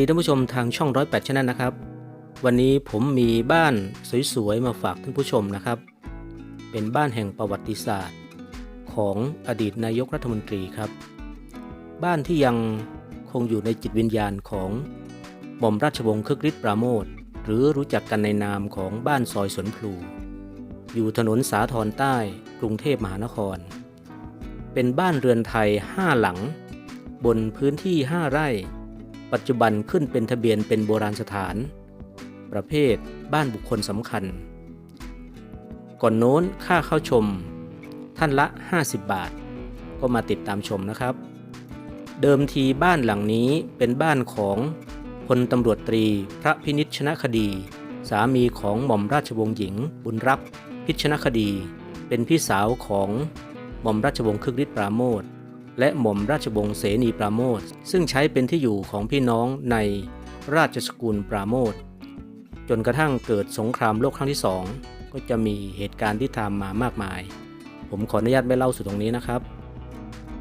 ีท่านผู้ชมทางช่องร้อยแปดชนะนะครับ วันนี้ผมมีบ้านสวยๆ มาฝากท่านผู้ชมนะครับ เป็นบ้านแห่งประวัติศาสตร์ ของอดีตนายกรัฐมนตรีครับ บ้านที่ยังคงอยู่ในจิตวิญญาณของหม่อมราชวงศ์คึกฤทธิ์ปราโมทหรือรู้จักกันในนามของบ้านซอยสวนพลู อยู่ถนนสาทรใต้กรุงเทพมหานคร เป็นบ้านเรือนไทยห้าหลัง บนพื้นที่ 5 ไร่ ปัจจุบันขึ้นเป็นทะเบียนเป็นโบราณสถาน ประเภทบ้านบุคคลสำคัญ ก่อนโน้นค่าเข้าชม ท่านละ 50 บาท ก็มาติดตามชมนะครับ เดิมทีบ้านหลังนี้เป็นบ้านของพลตำรวจตรีพระพินิจชนะคดี สามีของหม่อมราชวงศ์หญิง บุญรักพิชนะคดี เป็นพี่สาวของหม่อมราชวงศ์คึกฤทธิ์ปราโมท และหม่อมราชวงศ์เสนีปราโมทซึ่งใช้เป็นที่อยู่ของพี่น้องในราชสกุลปราโมทจนกระทั่งเกิดสงครามโลกครั้งที่สองก็จะมีเหตุการณ์ที่ตามมามากมาย ผมขออนุญาตไม่เล่าสู่ตรงนี้นะครับ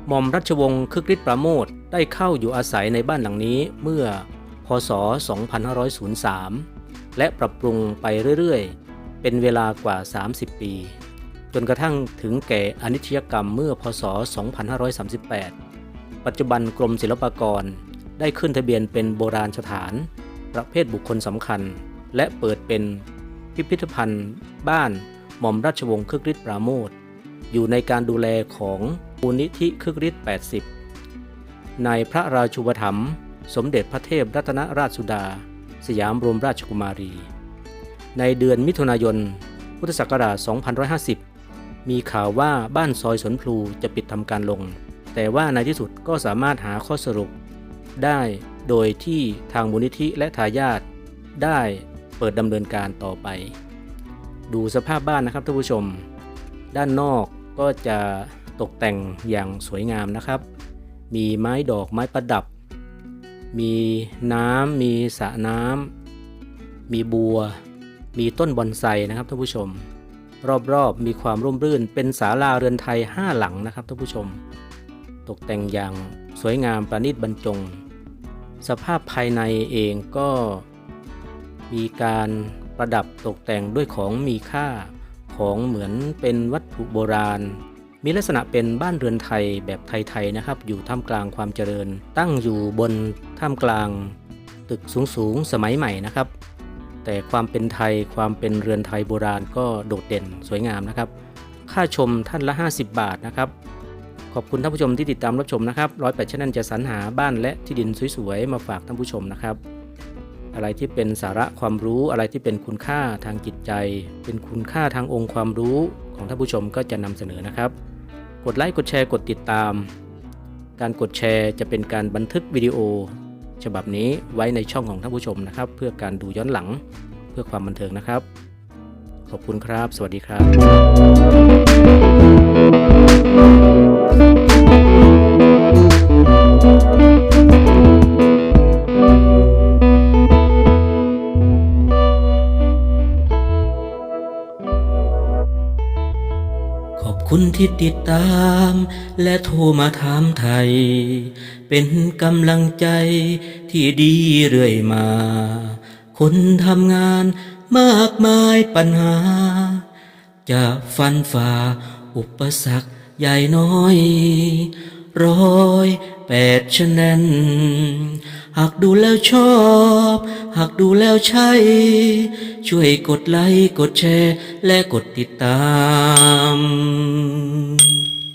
หม่อมราชวงศ์คึกฤทธิ์ปราโมทได้เข้าอยู่อาศัยในบ้านหลังนี้เมื่อพศ 2503 และปรับปรุงไปเรื่อยๆ เป็นเวลากว่า 30 ปี จนกระทั่งถึงแก่อนิจยกรรมเมื่อพศ 2538 ปัจจุบันกรมศิลปากรได้ขึ้นทะเบียนเป็นโบราณสถาน ประเภทบุคคลสำคัญ และเปิดเป็นพิพิธภัณฑ์ บ้านหม่อมราชวงศ์คึกฤทธิ์ปราโมทอยู่ในการดูแลของมูลนิธิคึกฤทธิ์ 80 ในพระราชูปถัมภ์สมเด็จพระเทพรัตนราชสุดา สยามบรมราชกุมารี ในเดือนมิถุนายน พุทธศักราช 2550 มีข่าวว่าบ้านซอยสนพลูจะปิดทำการลง แต่ว่าในที่สุดก็สามารถหาข้อสรุป ได้โดยที่ทางมูลนิธิและทายาทได้เปิดดำเนินการต่อไป ดูสภาพบ้านนะครับท่านผู้ชม ด้านนอกก็จะตกแต่งอย่างสวยงามนะครับ มีไม้ดอกไม้ประดับ มีน้ำมีสระน้ำมีบัว มีต้นบอนไซนะครับท่านผู้ชม รอบๆ มีความร่มรื่น เป็นศาลาเรือนไทย 5 หลังนะครับท่านผู้ชม ตกแต่งอย่างสวยงามประณีตบรรจง สภาพภายในเองก็มีการประดับตกแต่งด้วยของมีค่าของเหมือนเป็นวัตถุโบราณ มีลักษณะเป็นบ้านเรือนไทยแบบไทยๆนะครับ อยู่ท่ามกลางความเจริญ ตั้งอยู่บนท่ามกลาง ตึกสูงๆสมัยใหม่นะครับ แต่ความเป็นไทยความเป็นเรือนไทยโบราณก็โดดเด่นสวยงามนะครับ ค่าชมท่านละ 50 บาทนะครับ ขอบคุณท่านผู้ชมที่ติดตามรับชมนะครับร้อยแปดชแนลจะสรรหาบ้านและที่ดินสวยๆมาฝากท่านผู้ชมนะครับ อะไรที่เป็นสาระความรู้อะไรที่เป็นคุณค่าทางจิตใจ เป็นคุณค่าทางองค์ความรู้ของท่านผู้ชมก็จะนำเสนอนะครับ กดไลค์กดแชร์กดติดตาม การกดแชร์จะเป็นการบันทึกวิดีโอ ฉบับนี้ไว้ในช่องของท่านผู้ชมนะครับ เพื่อการดูย้อนหลังเพื่อความบันเทิงนะครับ ขอบคุณครับ สวัสดีครับ อบคุณที่ติดตาม และโทรมาถามไทย เป็นกำลังใจที่ดีเรื่อยมา คนทำงานมากมายปัญหา จะฟันฝ่าอุปสรรคใหญ่น้อย ร้อยแปดชนแนนหากดูแล้วชอบ หากดูแล้วใช่ ช่วยกดไลค์ กดแชร์ และกดติดตาม